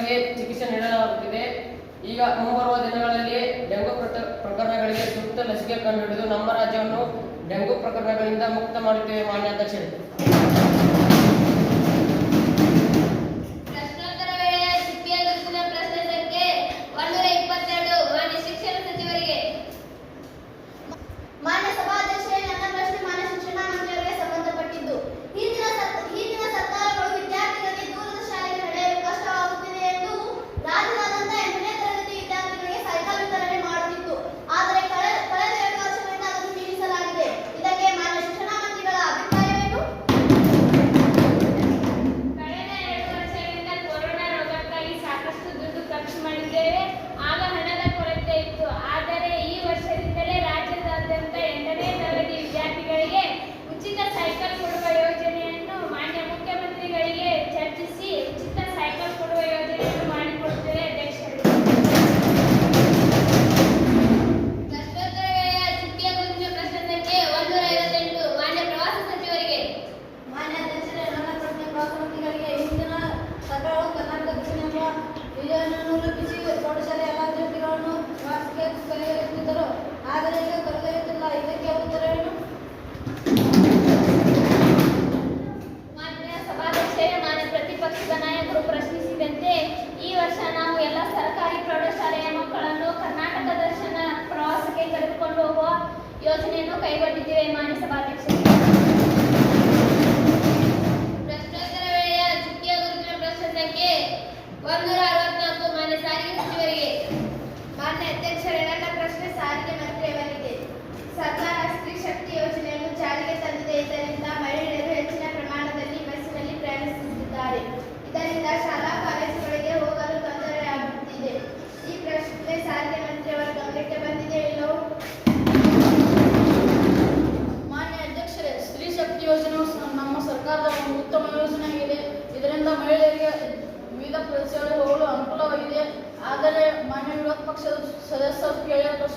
ಪ್ರಕರಣಗಳಿಗೆ ಚಿಕಿತ್ಸೆ ನೀಡಲಾಗುತ್ತಿದೆ. ಈಗ ಮುಂಬರುವ ದಿನಗಳಲ್ಲಿ ಡೆಂಗು ಪ್ರಕರಣಗಳಿಗೆ ಸೂಕ್ತ ಲಸಿಕೆ ಕಂಡುಹಿಡಿದು ನಮ್ಮ ರಾಜ್ಯವನ್ನು ಡೆಂಗು ಪ್ರಕರಣಗಳಿಂದ ಮುಕ್ತ ಮಾಡುತ್ತೇವೆ ಮಾನ್ಯ ಅಧ್ಯಕ್ಷರು.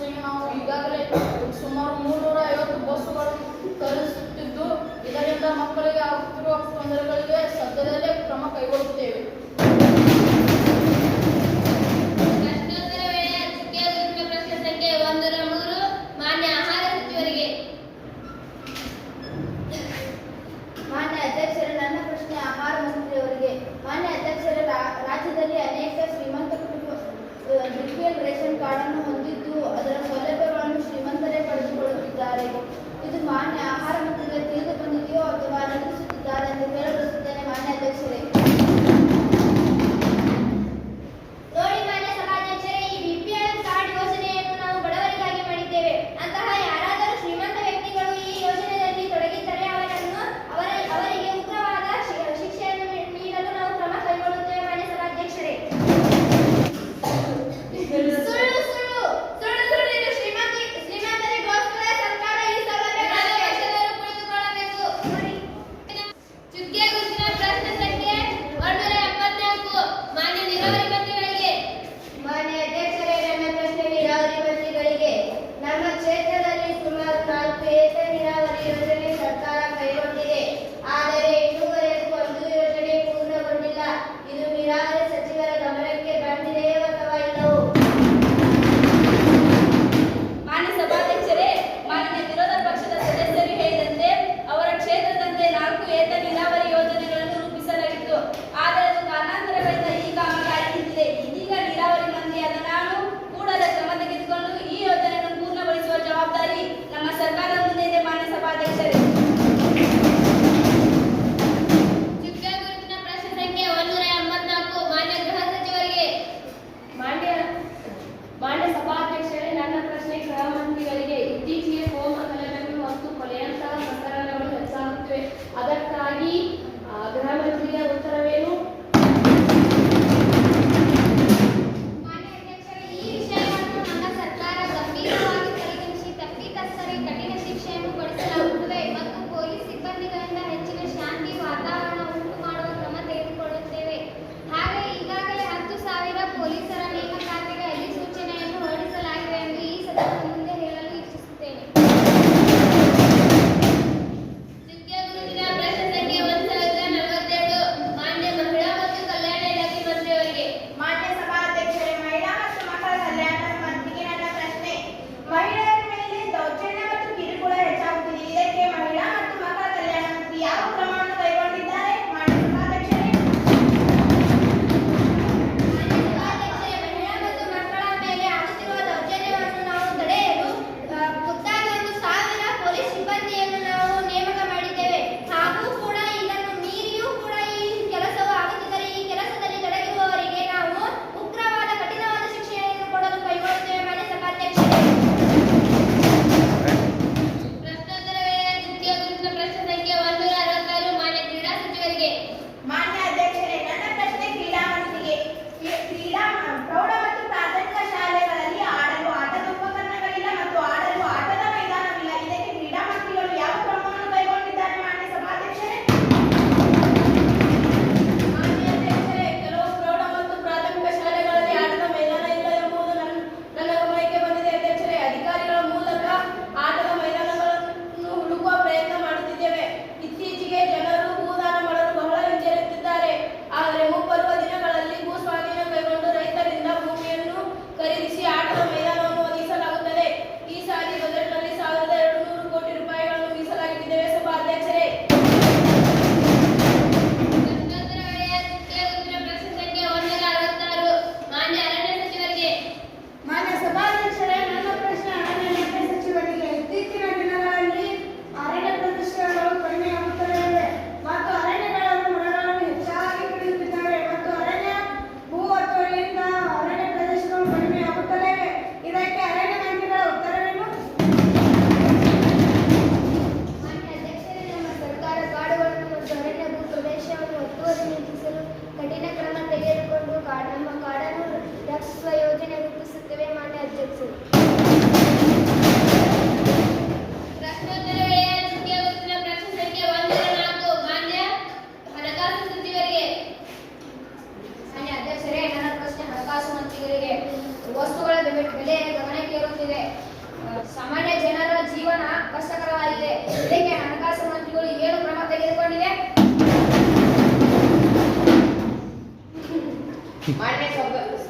ಬಸ್ಸಿಗೆ ನಾವು ಈಗಾಗಲೇ ಸುಮಾರು ಮುನ್ನೂರ ಐವತ್ತು ಬಸ್ಸುಗಳು ಕರೆಸುತ್ತಿದ್ದು ಇದರಿಂದ ಮಕ್ಕಳಿಗೆ ಆಗುತ್ತಿರುವ ತೊಂದರೆಗಳಿಗೆ ಸದ್ಯದಲ್ಲೇ ಕ್ರಮ ಕೈಗೊಳ್ಳುತ್ತೇವೆ. ರಾಜ್ಯದಲ್ಲಿ ಅನೇಕ ಶ್ರೀಮಂತ ಕುಟುಂಬ ಬಿಪಿಎಲ್ ರೇಷನ್ ಕಾರ್ಡ್ ಅನ್ನು ಹೊಂದಿ ಅದರ ಸೌಲಭ್ಯಗಳನ್ನು ಶ್ರೀಮಂತರೇ ಪಡೆದುಕೊಳ್ಳುತ್ತಿದ್ದಾರೆ. ಇದು ಮಾನ್ಯ ಆಹಾರ ಮಂತ್ರಿಗೆ ತಿಳಿದು ಬಂದಿದೆಯೋ ಅಥವಾ ನಡೆಸುತ್ತಿದ್ದಾರೆ ಎಂದು ಹೇಳಬಯಸುತ್ತೇನೆ ಮಾನ್ಯ ಅಧ್ಯಕ್ಷರೇ.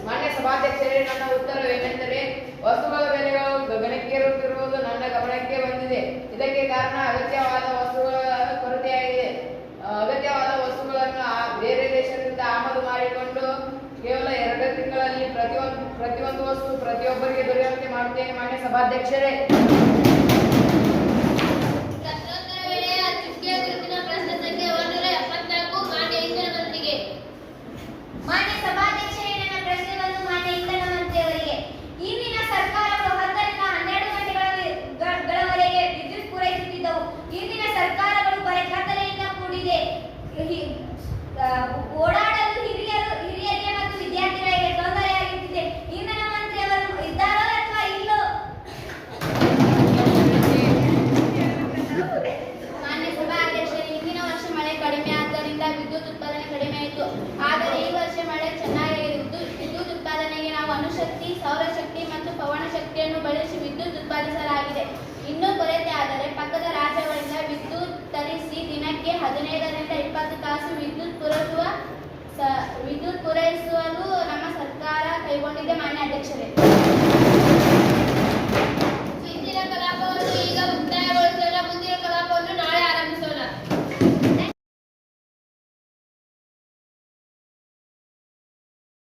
ಮಾನ್ಯ ಸಭಾಧ್ಯಕ್ಷರೇ, ನನ್ನ ಉತ್ತರವೇನೆಂದರೆ ವಸ್ತುಗಳ ಬೆಲೆಗಳು ಗಗನಕ್ಕೇರುತ್ತಿರುವುದು ನನ್ನ ಗಮನಕ್ಕೆ ಬಂದಿದೆ. ಇದಕ್ಕೆ ಕಾರಣ ಅಗತ್ಯವಾದ ವಸ್ತುಗಳ ಕೊರತೆಯಾಗಿದೆ. ಅಗತ್ಯವಾದ ವಸ್ತುಗಳನ್ನು ಬೇರೆ ದೇಶದಿಂದ ಆಮದು ಮಾಡಿಕೊಂಡು ಕೇವಲ ಎರಡು ತಿಂಗಳಲ್ಲಿ ಪ್ರತಿಯೊಂದು ಪ್ರತಿಯೊಂದು ವಸ್ತು ಪ್ರತಿಯೊಬ್ಬರಿಗೆ ದೊರೆಯುವಂತೆ ಮಾಡುತ್ತೇನೆ ಮಾನ್ಯ ಸಭಾಧ್ಯಕ್ಷರೇ. ಸ ವಿದ್ಯುತ್ ಪೂರೈಸುವಲು ನಮ್ಮ ಸರ್ಕಾರ ಕೈಗೊಂಡಿದೆ ಮಾನ್ಯ ಅಧ್ಯಕ್ಷರೇ.